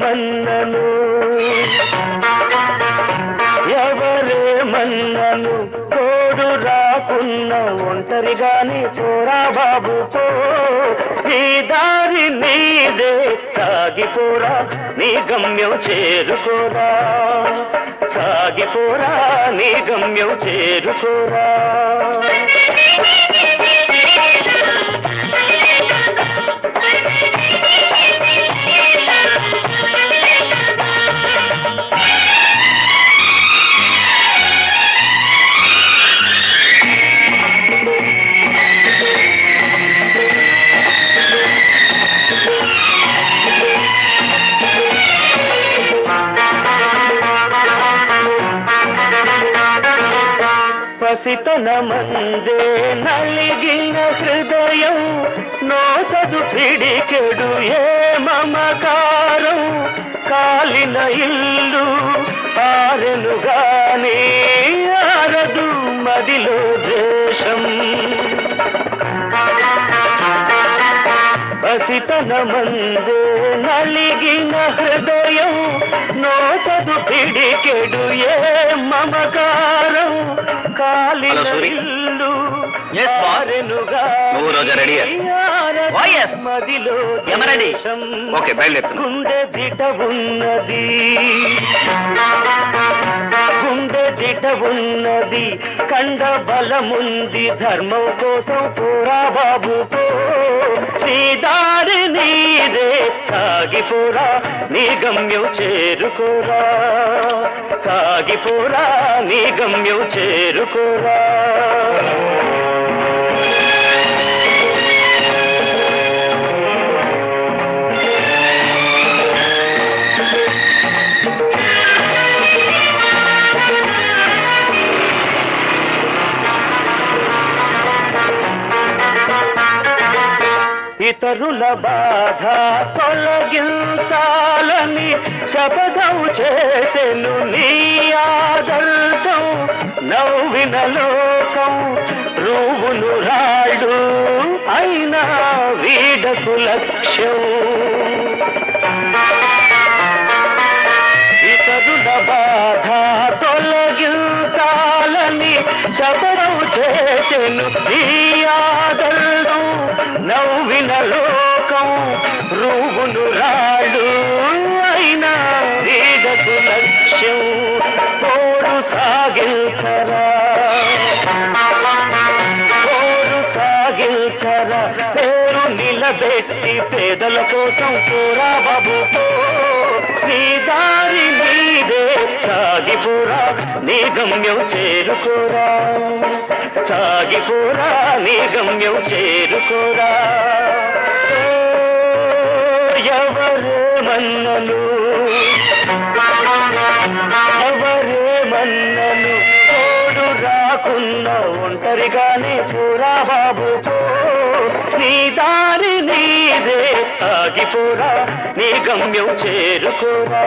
ఎవరేమన్నను ఎవరేమన్నను తోడు రాకున్న ఒంటరిగానే పోరా బాబు పో నీ దారి నీదే సాగిపోరా నీ గమ్యం చేరుకోరా. సాగిపోరా నీ గమ్యం చేరుకోరా. పసితనమందే నలిగిన హృదయం నోసదు పిడికెడు ఏ మమకారం. కాలిన ఇల్లు ఆరెనుగానే ఆరదు మదిలో దేశం పసితనమందే నలిగిన హృదయం నోచదు పిడికెడు ఏ మమకారం. కాలిన హలో, సూరి. నువ్వు రోజా రెడీ? ఓకే, బయలుదేరుతున్నా. ఉన్నది. గుండె దిట ఉన్నది. కండ బలముంది. ధర్మం కోసం పోరా బాబు పో నీ దారి నీదే సాగిపోరా నీ గమ్యం చేరుకోరా. సాగిపోరా నీ గమ్యం చేరుకోరా. ఇతరుల బాధ తొలగించాలని శపథం చేసెను నీ ఆదర్శం నవ్విన లోకం రూవును రాడు అయినా వీడకు లక్ష్యం. ఇతరుల బాధ తొలగించాలని శపథం చేసెను నీ ఆదర్శం నవ్విన లోకం రూగును రాడు నిలబెట్టి పేదల కోసం పోరా బాబుతో నీ దారి నీదే సాగిపోరా నీ గమ్యం చేరుకోరా. సాగిపోరా నీ గమ్యం చేరుకోరా. ఎవరే ఓ, ఎవరేమన్నను ఎవరేమన్నను తోడు రాకున్న ఒంటరిగానే పోరా బాబుతో నీ దారి నీదే ఆగిపోరా నీ గమ్యం చేరుకోరా.